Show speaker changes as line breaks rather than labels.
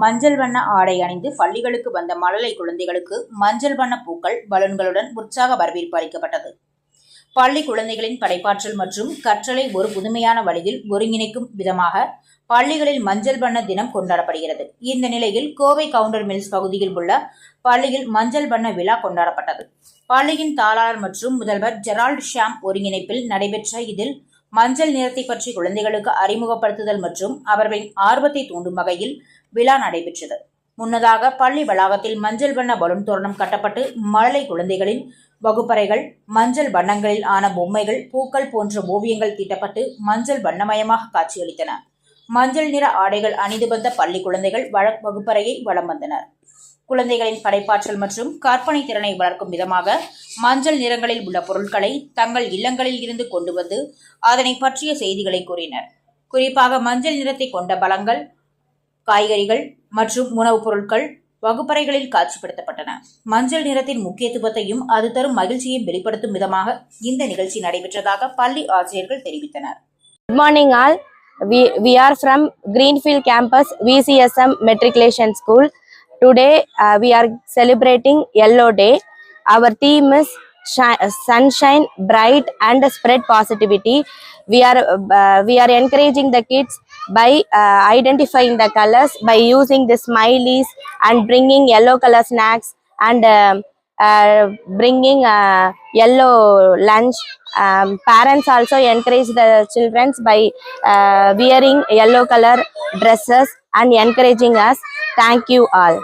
மஞ்சள் வண்ண ஆடை அணிந்து பள்ளிகளுக்கு வந்த மழலை குழந்தைகளுக்கு மஞ்சள் வண்ண பூக்கள் பலூன்களுடன் உற்சாக வரவேற்பு அளிக்கப்பட்டது. பள்ளி குழந்தைகளின் படைப்பாற்றல் மற்றும் கற்றலை ஒரு புதுமையான வழியில் ஒருங்கிணைக்கும் விதமாக பள்ளிகளில் மஞ்சள் வண்ண தினம் கொண்டாடப்படுகிறது. இந்த நிலையில் கோவை கவுண்டர் மில்ஸ் பகுதியில் உள்ள பள்ளியில் மஞ்சள் வண்ண விழா கொண்டாடப்பட்டது. பள்ளியின் தாளாளர் மற்றும் முதல்வர் ஜெரால்ட் ஷாம் ஒருங்கிணைப்பில் நடைபெற்ற இதில் மஞ்சள் நிறத்தை பற்றி குழந்தைகளுக்கு அறிமுகப்படுத்துதல் மற்றும் அவர்களின் ஆர்வத்தை தூண்டும் வகையில் விழா நடைபெற்றது. முன்னதாக பள்ளி வளாகத்தில் மஞ்சள் வண்ண பலூன் தோரணம் கட்டப்பட்டு மழலை குழந்தைகளின் வகுப்பறைகள் மஞ்சள் வண்ணங்களில் ஆன பொம்மைகள் பூக்கள் போன்ற ஓவியங்கள் தீட்டப்பட்டு மஞ்சள் வண்ணமயமாக காட்சியளித்தன. மஞ்சள் நிற ஆடைகள் அணிந்து வந்த பள்ளி குழந்தைகள் வழ- வகுப்பறையை வலம் வந்தனர். குழந்தைகளின் படைப்பாற்றல் மற்றும் கற்பனை திறனை வளர்க்கும் விதமாக மஞ்சள் நிறங்களில் உள்ள பொருட்களை தங்கள் இல்லங்களில் இருந்து கொண்டு வந்து அதனை பற்றிய செய்திகளை கூறினர். குறிப்பாக மஞ்சள் நிறத்தை கொண்ட பழங்கள் காய்கறிகள் மற்றும் உணவுப் பொருட்கள் வகுப்பறைகளில் காட்சிப்படுத்தப்பட்டன. மஞ்சள் நிறத்தின் முக்கியத்துவத்தையும் அது தரும் மகிழ்ச்சியையும் வெளிப்படுத்தும் விதமாக இந்த நிகழ்ச்சி நடைபெற்றதாக பள்ளி ஆசிரியர்கள் தெரிவித்தனர்.
Good morning all We, we are from Greenfield Campus VCSM Matriculation School. Today, uh, we are celebrating Yellow Day. Our theme is sunshine, bright, and spread positivity. We are uh, we are encouraging the kids by uh, identifying the colors by using the smileys and bringing yellow color snacks and um, uh, bringing uh, yellow lunch. Um, parents also encourage the children by uh, wearing yellow color dresses and encouraging us. Thank you all